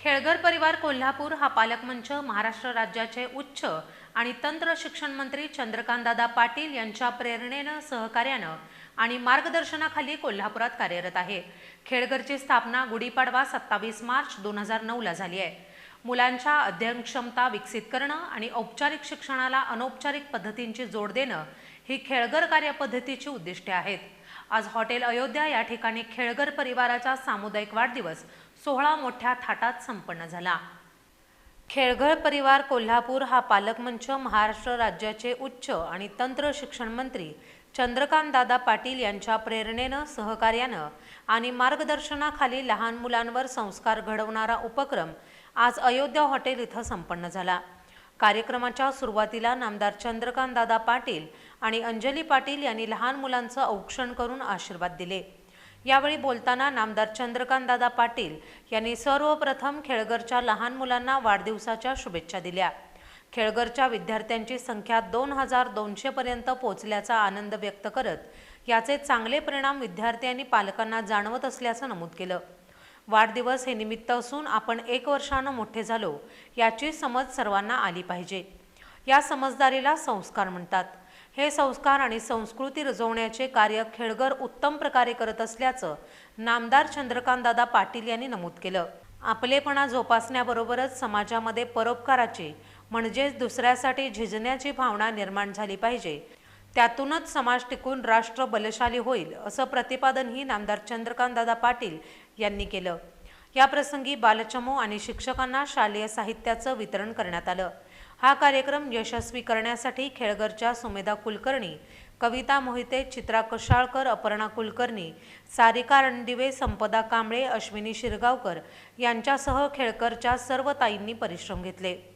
खेळघर परिवार कोल्हापूर हा पालकमंच महाराष्ट्र राज्याचे उच्च आणि तंत्र शिक्षण मंत्री चंद्रकांतदादा पाटील यांच्या प्रेरणेनं सहकार्यानं आणि मार्गदर्शनाखाली कोल्हापुरात कार्यरत आहे. खेळघरची स्थापना गुढीपाडवा सत्तावीस मार्च दोन हजार नऊला झाली आहे. मुलांच्या अध्ययन क्षमता विकसित करणं आणि औपचारिक शिक्षणाला अनौपचारिक पद्धतींची जोड देणं ही खेळघर कार्यपद्धतीची उद्दिष्टे आहेत. आज हॉटेल अयोध्या या ठिकाणी खेळघर परिवाराचा सामुदायिक वाढदिवस सोहळा मोठ्या थाटात संपन्न झाला. खेळघर परिवार कोल्हापूर हा पालकमंच महाराष्ट्र राज्याचे उच्च आणि तंत्र शिक्षण मंत्री चंद्रकांत दादा पाटील यांच्या प्रेरणेनं सहकार्यानं आणि मार्गदर्शनाखाली लहान मुलांवर संस्कार घडवणारा उपक्रम आज अयोध्या हॉटेल इथं संपन्न झाला. कार्यक्रमाच्या सुरुवातीला नामदार चंद्रकांत दादा पाटील आणि अंजली पाटील यांनी लहान मुलांचं औक्षण करून आशीर्वाद दिले. यावेळी बोलताना नामदार चंद्रकांत दादा पाटील यांनी सर्वप्रथम खेळघरच्या लहान मुलांना वाढदिवसाच्या शुभेच्छा दिल्या. खेळघरच्या विद्यार्थ्यांची संख्या दोन हजार दोनशेपर्यंत पोहोचल्याचा आनंद व्यक्त करत याचे चांगले परिणाम विद्यार्थी आणि पालकांना जाणवत असल्याचं नमूद केलं. वाढदिवस हे निमित्त असून आपण एक वर्षानं मोठे झालो याची समज सर्वांना आली पाहिजे. या समजदारीला संस्कार म्हणतात. हे संस्कार आणि संस्कृती रुजवण्याचे कार्य खेळघर उत्तम प्रकारे करत असल्याचं नामदार चंद्रकांतदादा पाटील यांनी नमूद केलं. आपलेपणा जोपासण्याबरोबरच समाजामध्ये परोपकाराची म्हणजेच दुसऱ्यासाठी झिजण्याची भावना निर्माण झाली पाहिजे त्यातूनच समाज टिकून राष्ट्र बलशाली होईल असं प्रतिपादनही नामदार चंद्रकांतदादा पाटील यांनी केलं. या प्रसंगी बालचमू आणि शिक्षकांना शालेय साहित्याचं वितरण करण्यात आलं. हा कार्यक्रम यशस्वी करण्यासाठी खेळघरच्या सुमेधा कुलकर्णी कविता मोहिते चित्रा कशाळकर अपर्णा कुलकर्णी सारिका रणदिवे संपदा कांबळे अश्विनी शिरगावकर यांच्यासह खेळकरच्या सर्व ताईंनी परिश्रम घेतले.